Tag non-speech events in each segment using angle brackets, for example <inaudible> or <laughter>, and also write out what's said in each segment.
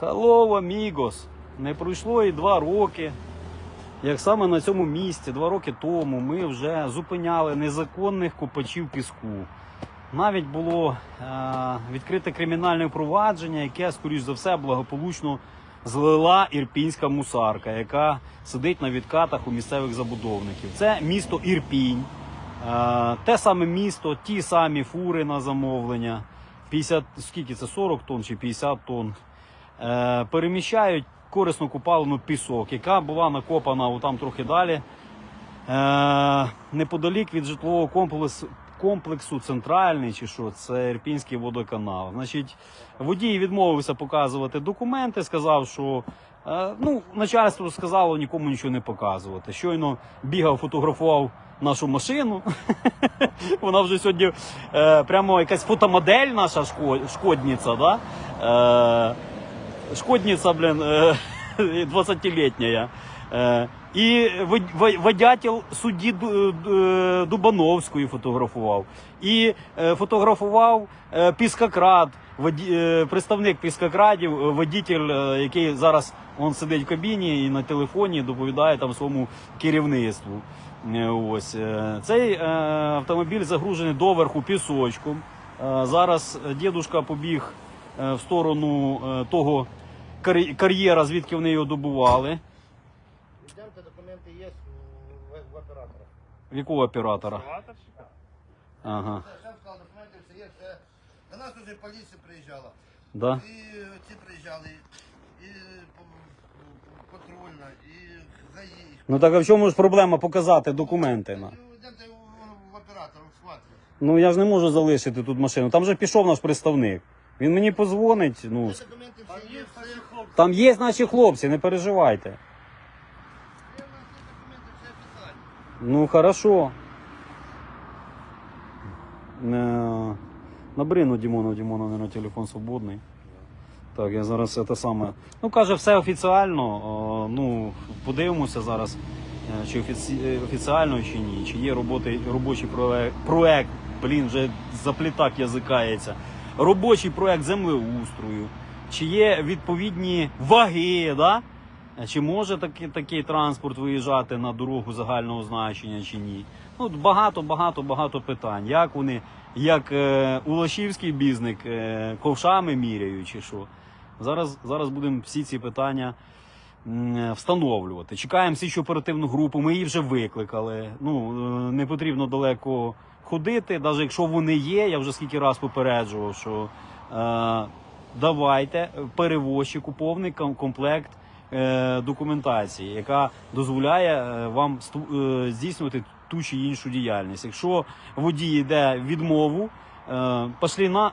Hello, amigos! Не пройшло і два роки. Як саме на цьому місці, два роки тому, ми вже зупиняли незаконних копачів піску. Навіть було е, відкрите кримінальне провадження, яке, скоріш за все, благополучно злила ірпінська мусарка, яка сидить на відкатах у місцевих забудовників. Це місто Ірпінь, е, те саме місто, ті самі фури на замовлення. 50, скільки це 40 тонн чи 50 тонн. Е, переміщають корисно купалену пісок, яка була накопана там трохи далі. Е, неподалік від житлового комплексу, комплексу центральний чи що, це Ірпінський водоканал. Значить, водій відмовився показувати документи, сказав, що е, ну, начальство сказало нікому нічого не показувати. Щойно бігав, фотографував нашу машину. <laughs> Вона вже сьогодні прямо якась фотомодель наша шкодниця, да? Е, шкодниця, блін, е, <laughs> 20-літня. Е, і вод- водятел судді Ду- Дубановської фотографував. І е, фотографував е, піскокрад, е, представник піскокрадів, е, водітель, е, який зараз он сидить в кабіні і на телефоні доповідає там своєму керівництву. Е, Ось е, цей е, автомобіль загружений доверху пісочком. Е, Зараз дідушка побіг е, в сторону е, того кар'єра, звідки вони його добували. Йдемте, документи є у, в, в оператора. В якого оператора? Операторщика? Ага. Сам сказав, документи все є. Все. До нас вже поліція приїжджала. Да? І ці приїжджали, і патрульна, і ГАІ. Ну так а в чому ж проблема показати документи? На? Ну, Йдемте в, оператора, в схватку. Ну я ж не можу залишити тут машину. Там же пішов наш представник. Він мені позвонить. Ну, документи всі є є, все. Там є наші хлопці, не переживайте. Ну хорошо. Е, Набрину Дімону, Дімона, наверное, телефон свободний. Так, я зараз це саме. Ну, каже, все офіціально. О, ну, подивимося зараз, е, чи офіці... е, офіціально, чи ні. Чи є роботи, робочий проект, блін, вже заплітак язикається. Робочий проект землеустрою. Чи є відповідні ваги, да? Чи може такий, такий транспорт виїжджати на дорогу загального значення, чи ні? Ну, багато, багато, багато питань. Як вони, як е, Улашівський бізник, е, ковшами міряють, чи що? Зараз, зараз будемо всі ці питання встановлювати. Чекаємо слідчу оперативну групу, ми її вже викликали. Ну, е, не потрібно далеко ходити, навіть якщо вони є, я вже скільки раз попереджував, що е, давайте перевозчику повний ком- комплект е, документації, яка дозволяє е, вам е, здійснювати ту чи іншу діяльність. Якщо водій йде відмову, пішли на.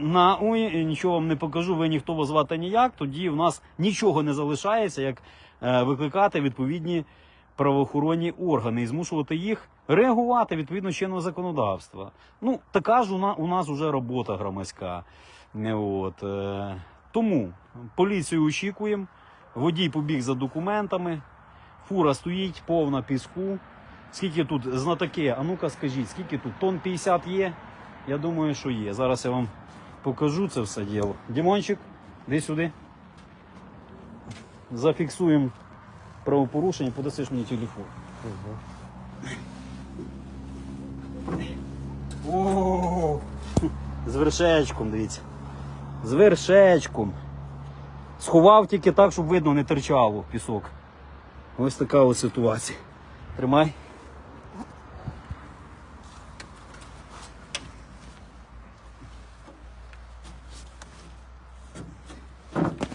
На ой, нічого вам не покажу, ви ніхто вас звати ніяк. Тоді в нас нічого не залишається, як викликати відповідні правоохоронні органи і змушувати їх реагувати відповідно чинного законодавства. Ну, така ж у нас, у нас вже робота громадська. Не От, е, тому поліцію очікуємо. Водій побіг за документами, фура стоїть повна піску. Скільки тут знатоки? А ну-ка скажіть, скільки тут? Тон 50 є? Я думаю, що є. Зараз я вам покажу це все діло. Дімончик, іди сюди. Зафіксуємо правопорушення, подасиш мені телефон. О, з вершечком, дивіться. З вершечком. Сховав тільки так, щоб видно не терчало пісок. Ось така ось ситуація. Тримай.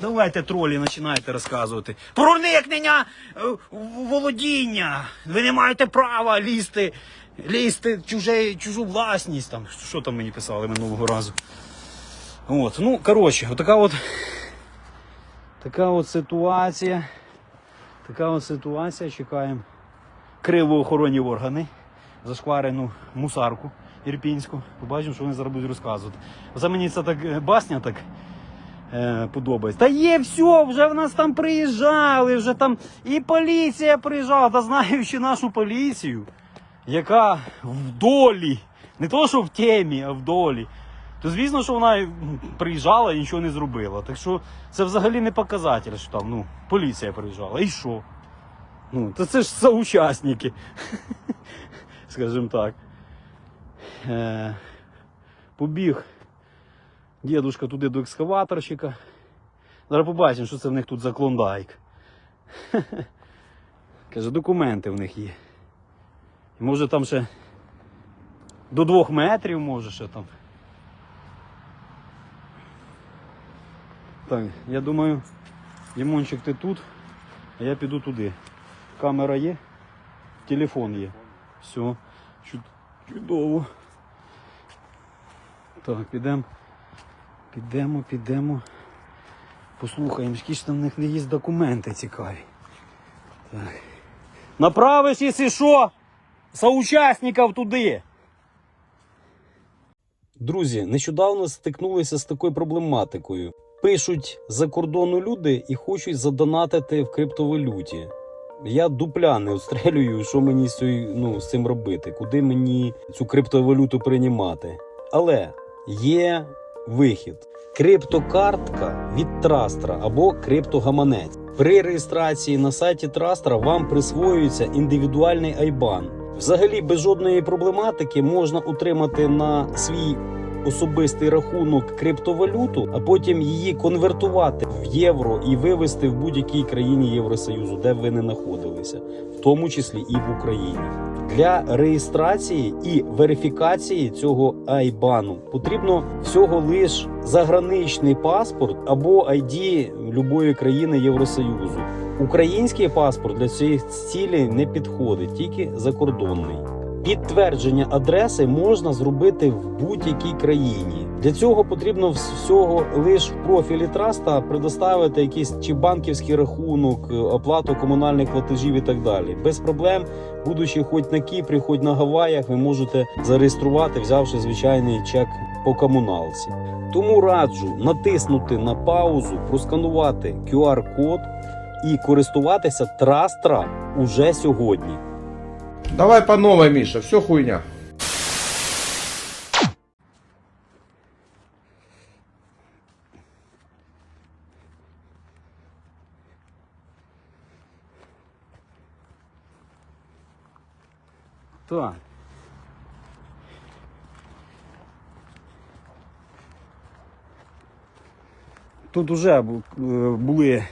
Давайте тролі починайте розказувати. Проникнення е, в володіння. Ви не маєте права лізти, лізти чуже, чужу власність. Там, що там мені писали минулого разу. От, ну, коротше, отака от, така от ситуація. Така от ситуація. Чекаємо кривоохоронні органи, зашкварену мусарку ірпінську. Побачимо, що вони зараз будуть розказувати. Оце мені це так е, басня так е, подобається. Та є все, вже в нас там приїжджали, вже там і поліція приїжджала, та знаючи нашу поліцію, яка в долі, не то, що в темі, а в долі, то звісно, що вона приїжджала і нічого не зробила. Так що це взагалі не показатель, що там ну, поліція приїжджала. І що? Ну, то це ж соучасники. <laughs> Скажімо так. Е, побіг дідушка туди до екскаваторщика. Зараз побачимо, що це в них тут за клондайк. <laughs> Каже, документи в них є. Може там ще до двох метрів, може ще там. Так, я думаю, Дімончик, ти тут, а я піду туди. Камера є, телефон є. Все, чудово. Так, підемо. Підемо, підемо. Послухаємо, які ж там в них не є документи цікаві. Так. Направиш, якщо що, соучасників туди. Друзі, нещодавно стикнулися з такою проблематикою. Пишуть за кордону люди і хочуть задонатити в криптовалюті. Я дупля не отстрелюю, що мені з, ну, з цим робити, куди мені цю криптовалюту приймати. Але є вихід: криптокартка від Трастра або криптогаманець. При реєстрації на сайті Трастра вам присвоюється індивідуальний айбан. Взагалі, без жодної проблематики можна отримати на свій особистий рахунок криптовалюту, а потім її конвертувати в євро і вивести в будь-якій країні Євросоюзу, де ви не знаходилися, в тому числі і в Україні. Для реєстрації і верифікації цього айбану потрібно всього лиш заграничний паспорт або ID любої країни Євросоюзу. Український паспорт для цих цілей не підходить, тільки закордонний. Підтвердження адреси можна зробити в будь-якій країні. Для цього потрібно вс- всього лише в профілі траста предоставити якийсь чи банківський рахунок, е, оплату комунальних платежів і так далі. Без проблем, будучи хоч на Кіпрі, хоч на Гаваях, ви можете зареєструвати, взявши звичайний чек по комуналці. Тому раджу натиснути на паузу, просканувати QR-код і користуватися трастра уже сьогодні. Давай по новой, Миша, все хуйня. Так. Тут уже е, були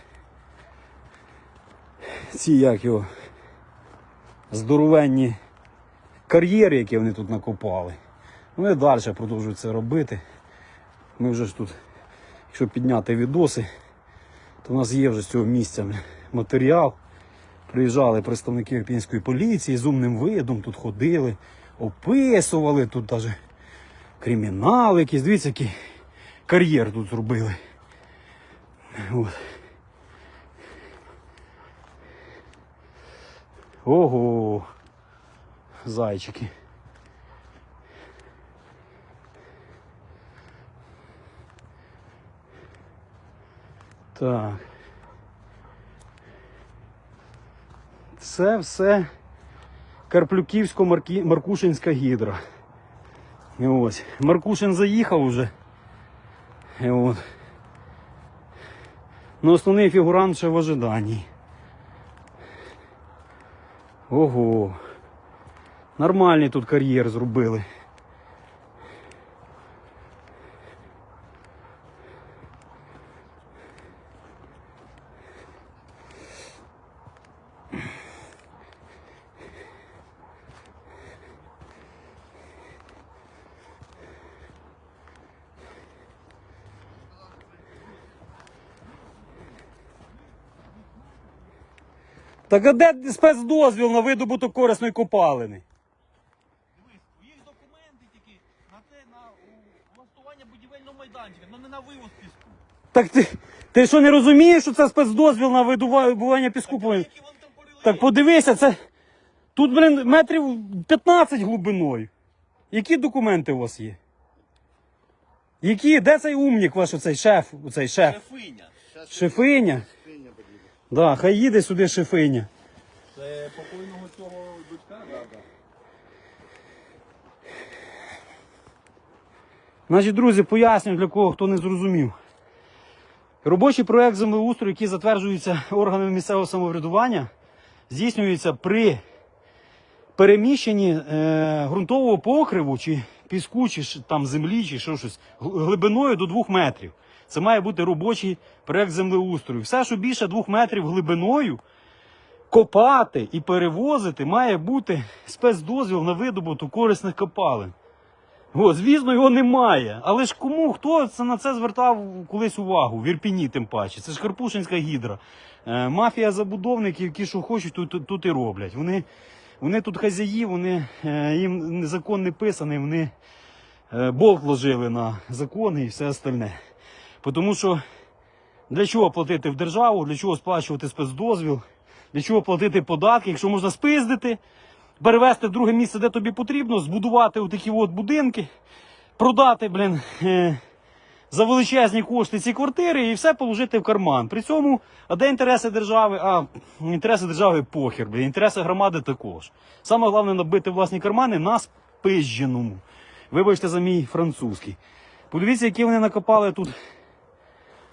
ці як його здоровенні кар'єри, які вони тут накопали. Вони далі продовжують це робити. Ми вже ж тут, якщо підняти відоси, то в нас є вже з цього місця матеріал. Приїжджали представники Ірпінської поліції з умним видом, тут ходили, описували, тут навіть кримінал якийсь. Дивіться, який кар'єр тут зробили. От. Ого, зайчики. Так. Це все Карплюківсько-Маркушинська гідра. І ось. Маркушин заїхав уже. І от. Ну, основний фігурант ще в ожиданні. Ого. Нормальний тут кар'єр зробили. Так а де спецдозвіл на видобуток корисної копалини? Дивись, є документи тільки на те, на у- влаштування будівельного майданчика, але не на вивоз піску. Так ти, ти що не розумієш, що це спецдозвіл на видобування піску? повинен? Які там? Так подивися, це тут, блин, метрів 15 глибиною. Які документи у вас є? Які? Де цей умник ваш, оцей шеф, оцей шеф? Шефиня. Шефиня? Да, хай їде сюди шефиня. Це покойного цього дочка, да, да. Значить, друзі, поясню для кого хто не зрозумів. Робочий проект землеустрою, який затверджується органами місцевого самоврядування, здійснюється при переміщенні е, ґрунтового покриву чи піску, чи там землі, чи що щось глибиною до 2 метрів. Це має бути робочий проект землеустрою. Все, що більше 2 метрів глибиною, копати і перевозити має бути спецдозвіл на видобуток корисних копалин. О, звісно, його немає. Але ж кому хто на це звертав колись увагу? В Ірпіні, тим паче. Це ж Карпушинська гідра. Е, мафія забудовників, які що хочуть, тут, тут, тут і роблять. Вони, вони тут хазяї, вони, е, їм закон не писаний, вони е, болт ложили на закони і все остальне. Тому що для чого платити в державу, для чого сплачувати спецдозвіл, для чого платити податки, якщо можна спиздити, перевезти в друге місце, де тобі потрібно, збудувати отакі от будинки, продати, блін, е, за величезні кошти ці квартири і все положити в карман. При цьому, а де інтереси держави? А інтереси держави похер, блін, інтереси громади також. Саме головне набити власні кармани на спизженому. Вибачте за мій французький. Подивіться, які вони накопали тут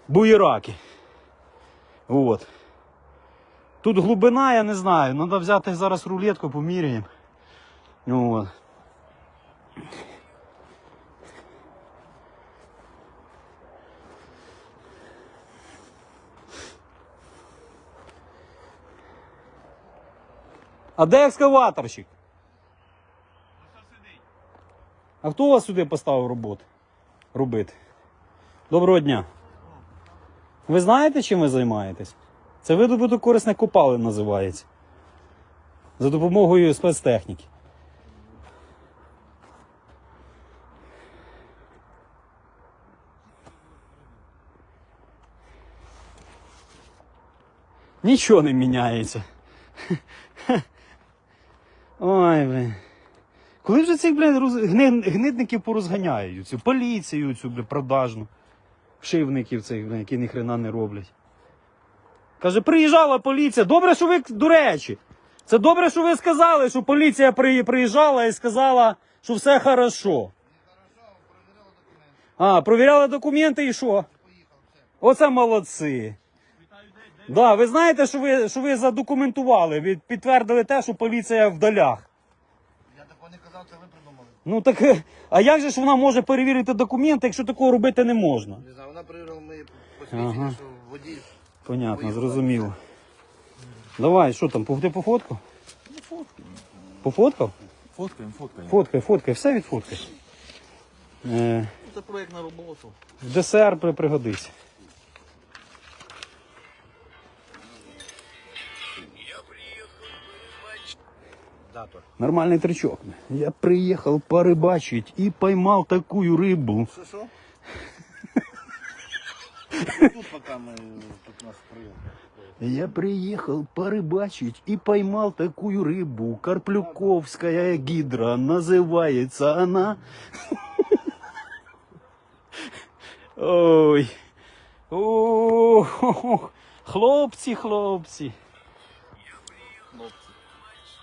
буєраки. От. Тут глибина, я не знаю. Треба взяти зараз рулетку, поміряємо. От. А де екскаваторщик? А хто вас сюди поставив роботи? робити? Доброго дня. Ви знаєте, чим ви займаєтесь? Це видобуток корисних копалин називається. За допомогою спецтехніки. Нічого не міняється. Ой, блін. Коли вже цих, гни- гнидників порозганяють? Цю поліцію, цю, блін, продажну. Вшивників цих, які ні хрена не роблять. Каже, приїжджала поліція. Добре, що ви, до речі, це добре, що ви сказали, що поліція приїжджала і сказала, що все хорошо. А, провіряли документи і що? Оце молодці. Да, ви знаєте, що ви, що ви задокументували, підтвердили те, що поліція в долях. Я такого не казав, це ви. Ну так, е, а як же ж вона може перевірити документи, якщо такого робити не можна? Не знаю, вона перевірила мої посвідчення, Ага. що водій. Понятно, зрозуміло. Давай, що там, ти пофоткав? Пофоткав? Фоткаємо, фоткаємо. Фоткай, фоткай, все відфоткай. Е, Це проєкт на роботу. в ДСР при- пригодиться. Датор. Нормальный трючок. Я приехал порыбачить и поймал такую рыбу. Що, що? Тут поки ми, тут нас прийом. Я приехал порыбачить и поймал такую рыбу. Карплюковская гидра. Называется она... Ой. О, хлопці, хлопці.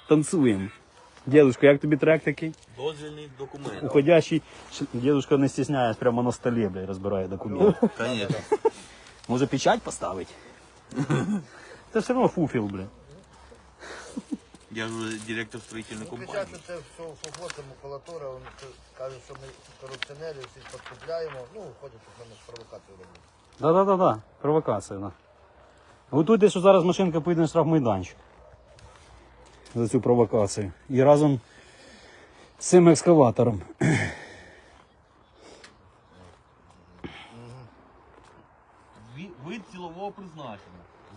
Танцуємо. Дедушка, як тобі трек такий? Дозвільний документ. Уходящий. Ш- Дедушка не стесняясь, прямо на столі, блядь, розбирає документи. Конечно. <laughs> Може печать поставить? <laughs> Це все одно фуфіл, блядь. Я ж директор строїтельної компанії. Печати це все фофо, це макулатура, вони це кажуть, що ми корупціонери, всіх підкупляємо. Ну, ходять тут на провокацію роблять. Да-да-да-да. Провокація, да. Готуйте, що зараз машинка поїде на штрафмайданчик. За цю провокацію. І разом з цим екскаватором. Вид цілового призначення.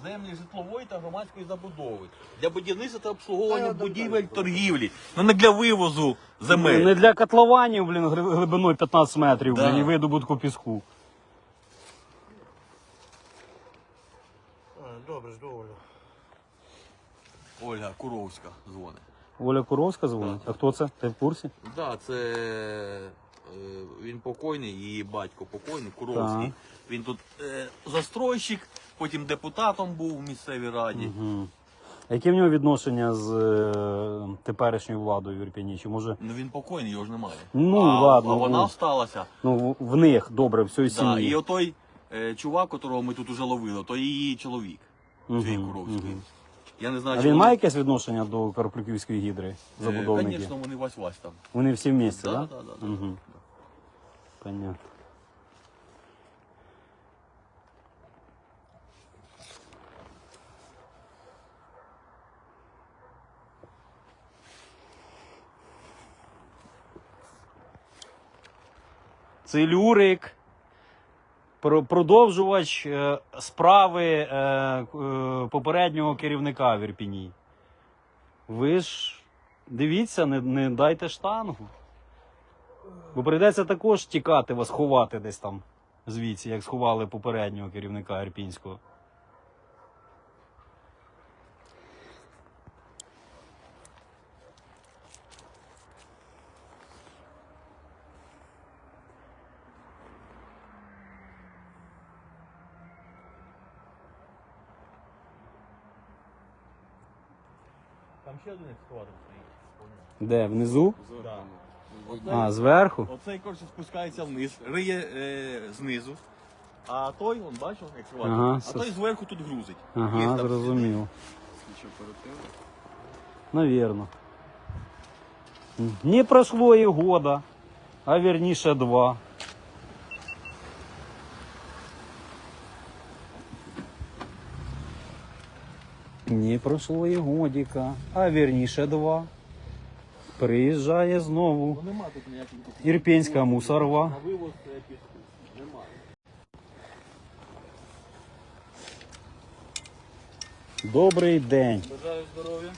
Землі житлової та громадської забудови. Для будівництва та обслуговування будівель торгівлі. Ну не для вивозу земель. Не для котлованів, блін, глибиною 15 метрів, Да. блін, і видобутку піску. А, Добре, жду Олю. Ольга Куровська дзвонить. Оля Куровська дзвонить. А хто це? Ти в курсі? Так, да, це е, він покойний, її батько покойний, Куровський. Так. Він тут е, застройщик, потім депутатом був в місцевій раді. Угу. А яке в нього відношення з е, теперішньою владою в Ірпіні? Чи може Ну він покойний, його ж немає. Ну, а, ладно, А вона ну. осталася. ну, в- в них добре, всієї Да, сім'ї? і отой е, чувак, котрого ми тут уже ловили, то її чоловік. Мгм, Цієї коровської. Я не знаю, А чи він вони- має якесь відношення до Карплюківської гідри, забудовники? Звісно, вони вась-вась там. Вони всі в місті, так? да, да, да. Понятно. Целюрик, про- продовжувач е, справи е, е, попереднього керівника Вірпіні. Ви ж дивіться, не, не дайте штангу. Бо прийдеться також тікати вас, ховати десь там звідси, як сховали попереднього керівника Ірпінського. Ще один екскаватор стоїть. Де? Внизу? Да. А, зверху? Оцей, коротше, спускається вниз, риє е, знизу. А той, он бачив, екскаватор, Ага, а той зверху тут грузить. Ага, там зрозумів. Навірно. Не прошло і года, а верніше два. Не пройшло і годіка, а вірніше два. Приїжджає знову. Ірпінська мусорва. Добрий день. Бажаю здоров'я.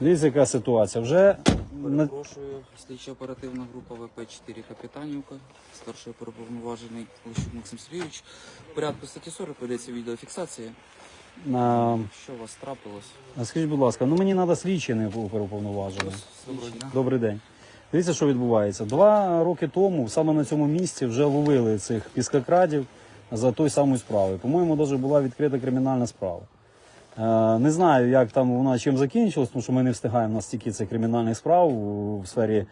Дивіться, яка ситуація. Вже. Перепрошую, слідча оперативна група ВП-4 Капітанівка, старший оперуповноважений Лищук Максим Сергійович. Порядку статті 40 ведеться відеофіксація. На... Що у вас трапилось? А скажіть, будь ласка, ну мені треба слідчий не да? Добрий день. Дивіться, що відбувається. Два роки тому саме на цьому місці вже ловили цих піскокрадів за той самою справою. По-моєму, навіть була відкрита кримінальна справа. Е, не знаю, як там вона чим закінчилась, тому що ми не встигаємо настільки цих кримінальних справ у- в сфері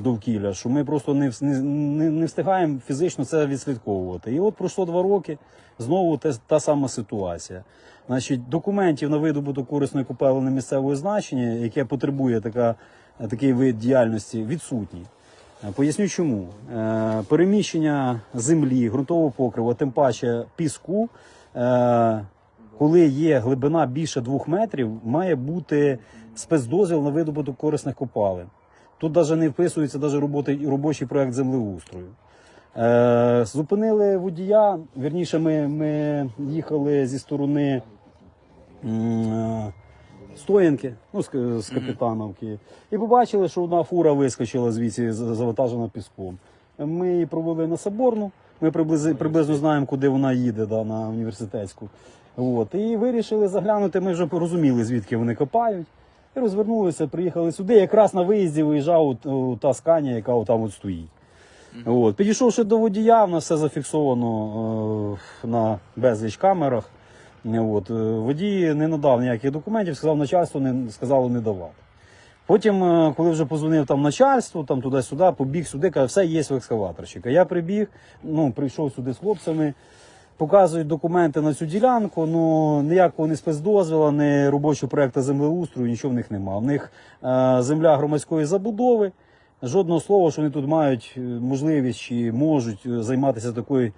довкілля, що ми просто не, не, не, встигаємо фізично це відслідковувати. І от пройшло два роки, знову те, та сама ситуація. Значить, документів на видобуток корисної копалини місцевого значення, яке потребує така, такий вид діяльності, відсутні. Е, Поясню чому. Е, Переміщення землі, ґрунтового покриву, тим паче піску, е, коли є глибина більше двох метрів, має бути спецдозвіл на видобуток корисних копалин. Тут навіть не вписується навіть роботи, робочий проект землеустрою. Е, зупинили водія. Вірніше, ми, ми їхали зі сторони е, стоянки, ну, з, з капітановки, і побачили, що одна фура вискочила звідси, завантажена піском. Ми її провели на Соборну. Ми приблизно, приблизно знаємо, куди вона їде да, на університетську. От. І вирішили заглянути. Ми вже порозуміли, звідки вони копають. І розвернулися, приїхали сюди. Якраз на виїзді виїжджав та сканя, яка там от стоїть. От. Підійшовши до водія, в нас все зафіксовано е, на безліч камерах. От. е, Водій не надав ніяких документів, сказав начальство, не, сказало не давати. Потім, е, коли вже позвонив там начальству, там туди-сюди, побіг сюди, каже, все є в екскаваторщика. Я прибіг, ну, прийшов сюди з хлопцями, показують документи на цю ділянку, ну ніякого ні спецдозвіла, ні робочого проекту землеустрою, нічого в них немає. В них е, земля громадської забудови. Жодного слова, що вони тут мають е, можливість чи можуть е, займатися такою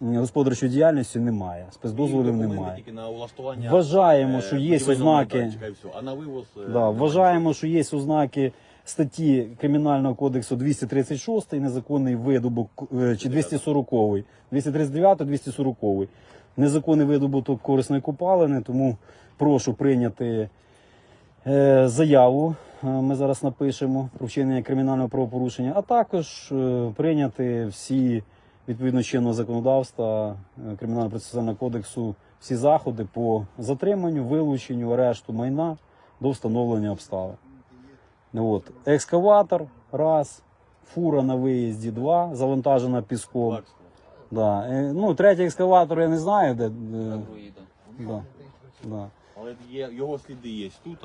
господарчою діяльністю, немає. Спецдозволів немає. Тільки на влаштування. Вважаємо, що є ознаки. майданчика і все. А на вивоз. Да, вважаємо, що є ознаки статті Кримінального кодексу 236 незаконний видобут е, чи 240 239 240 незаконний видобуток корисної копалини, тому прошу прийняти е, заяву. е, Ми зараз напишемо про вчинення кримінального правопорушення, а також прийняти всі відповідно чинного законодавства Кримінального процесуального кодексу всі заходи по затриманню, вилученню, арешту майна до встановлення обставин. Ну, От. Екскаватор раз, фура на виїзді два, завантажена піском. Да. Е, Ну, третій екскаватор я не знаю, де. е, Да. Да. Але є, його сліди є тут,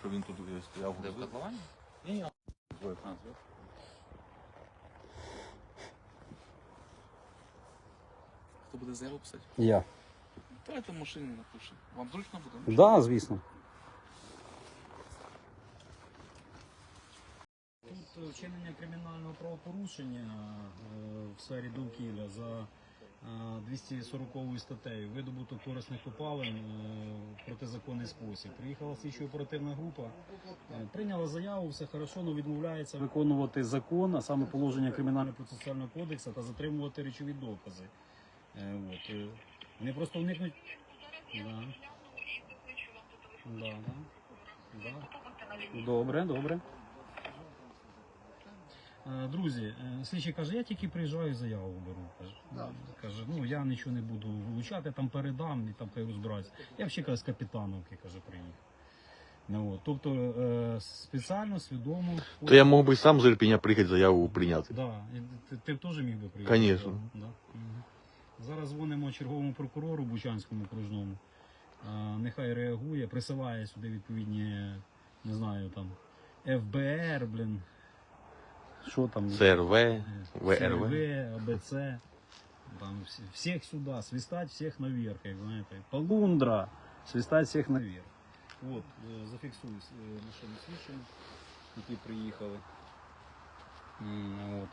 що він тут е, стояв. Де в котловані? Ні, ні. Хто буде заяву писати? Я. Давайте в машині напише. Вам зручно буде? Так, да, звісно. Вчинення кримінального правопорушення е, в сфері довкілля за е, 240 статтею видобуток корисних копалин е, в протизаконний спосіб. Приїхала слідчо оперативна група, е, прийняла заяву, все хорошо, але відмовляється виконувати закон, а саме положення кримінального процесуального кодексу та затримувати речові докази. Е, От. е, Вони просто уникнуть. Да. Да, да. Да. Добре, добре. Е, Друзі, е, слідчий каже, я тільки приїжджаю, заяву беру. Каже, Да. каже ну я нічого не буду вилучати, там передам і там хай розбираються. Я взагалі каже, з капітановки каже, приїхав. Ну, от, тобто е, спеціально, свідомо. То я мог бы сам з Ірпеня приїхати заяву прийняти. Да, і ти, ти б теж міг би приїхати. Конечно. Да. Мгм. Зараз дзвонимо черговому прокурору Бучанському окружному. Нехай реагує, присилає сюди відповідні, не знаю, там, ФБР, блін. Що там? ЦРВ, ВРВ. ЦРВ, АБЦ. Там всі- всіх сюди, свистать всіх наверх, як знаєте. Полундра, свистать всіх наверх. От, е, зафіксую е, машину слідчого, які приїхали. М, От.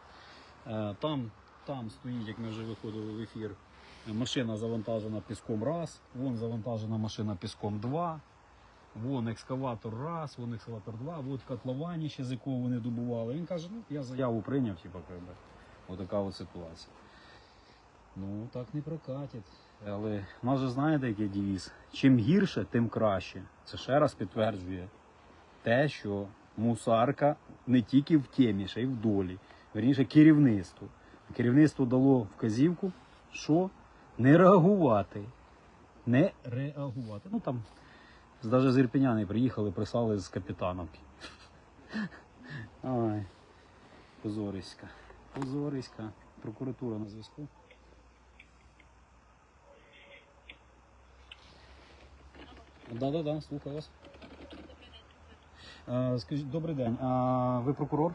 Е, Там, там стоїть, як ми вже виходили в ефір, е, машина завантажена піском раз, вон завантажена машина піском два, вон екскаватор раз, вон екскаватор два, от котловані ще з якого вони добували. Він каже, ну я заяву прийняв, якби. Отака от ситуація. Ну, так не прокатить. Але в нас же знаєте, який девіз? Чим гірше, тим краще. Це ще раз підтверджує те, що мусарка не тільки в темі, ще й в долі. Верніше керівництво. Керівництво дало вказівку, що не реагувати. Не реагувати. Ну там навіть з Ірпеняни приїхали, прислали з капітановки. <laughs> Ой, позориська. Позориська. Прокуратура на зв'язку. Да-да-да, слухаю вас. А, скажіть, добрий день. А, ви прокурор?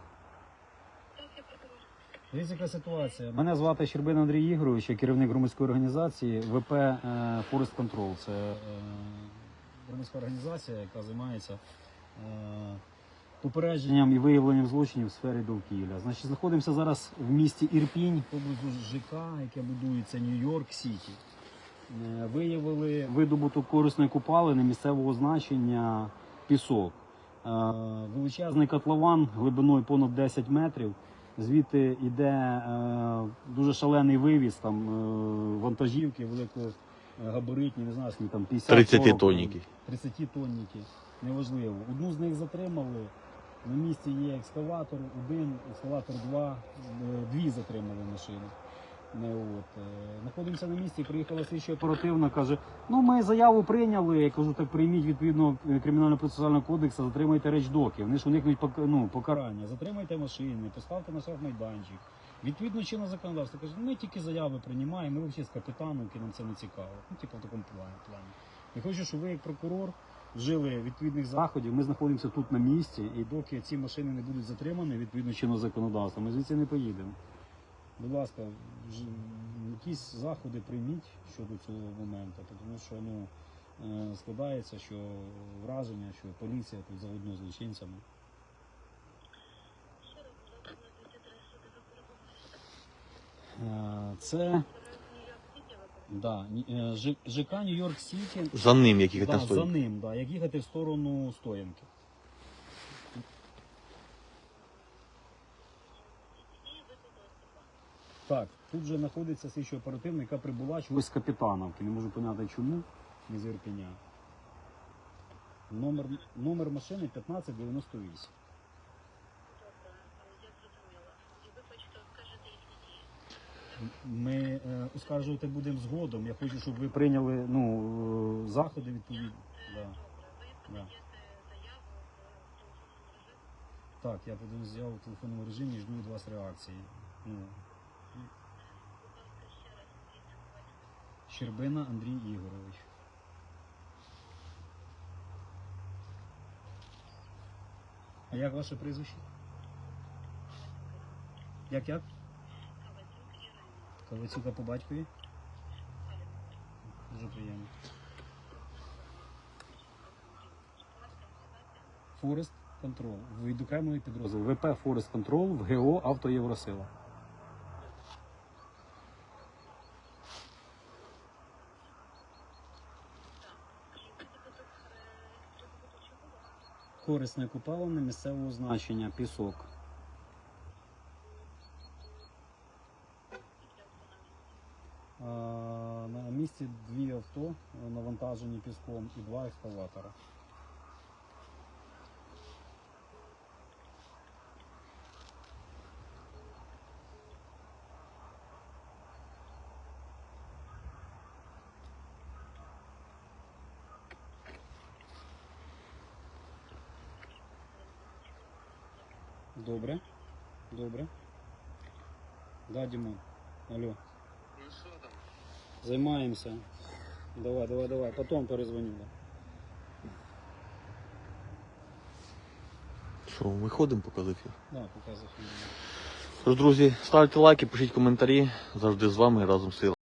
Дивіться, яка ситуація. Мене звати Щербин Андрій Ігорович, я керівник громадської організації ВП е, Forest Control. Це е, громадська організація, яка займається е, попередженням і виявленням злочинів в сфері довкілля. Значить, знаходимося зараз в місті Ірпінь, поблизу ЖК, яке будується Нью-Йорк Сіті. Е, Виявили видобуток корисної купалини місцевого значення пісок. Е, Величезний котлован глибиною понад 10 метрів. Звідти йде дуже шалений вивіз, там вантажівки великогабаритні, не знаю, скільки там 50 30 40, тонніки. 30 тонніки, неважливо. Одну з них затримали. На місці є екскаватор, один, екскаватор два, е, дві затримали машини. Не от. е, Знаходимося на місці, приїхала слідча оперативна, каже, ну ми заяву прийняли, я кажу, так прийміть відповідно кримінально-процесуального кодексу, затримайте речдоки. Вони ж уникнуть ну, покарання, затримайте машини, поставте на майданчик. Відповідно чинного законодавства каже, ми тільки заяви приймаємо, ми взагалі з капітановки, нам це не цікаво. Ну, типу в такому плані. Я хочу, щоб ви, як прокурор, вжили відповідних заходів. Ми знаходимося тут на місці, і доки ці машини не будуть затримані відповідно чинного законодавства, ми звідси не поїдемо. Будь ласка, якісь заходи прийміть щодо цього моменту, тому що ну, е, складається, що враження, що поліція тут заодно з злочинцями. Е, Це да, е, ЖК Нью-Йорк Сіті. За ним, яких Да, там за ним, да, як їхати в сторону стоянки. Так, тут же знаходиться слідчо оперативна, яка прибула чогось з капітановки. Не можу поняти чому, не з Ірпеня. Номер, номер машини 1598. Ми е, оскаржувати будемо згодом. Я хочу, щоб ви прийняли ну, е, заходи відповідні. Да. Да. Так, я подаю заяву в телефонному режимі і жду від вас реакції. Ну. Щербина Андрій Ігорович. А як ваше прізвище? Як як? Ковацюка по батькові? Дуже приємно. Форест Контрол. Відокремлений підрозділ. ВП Форест Контрол в ГО Автоєвросила. Корисне купалини місцевого значення, пісок. місці дві авто е, навантажені піском і два екскаватора. Добре. Добре. Да, Дімон. Алло. Займаємося. Давай, давай, давай. Потом перезвоню. Що, виходимо ефір? Да, показуй. Тож, друзі, ставте лайки, пишіть коментарі. Завжди з вами разом сила.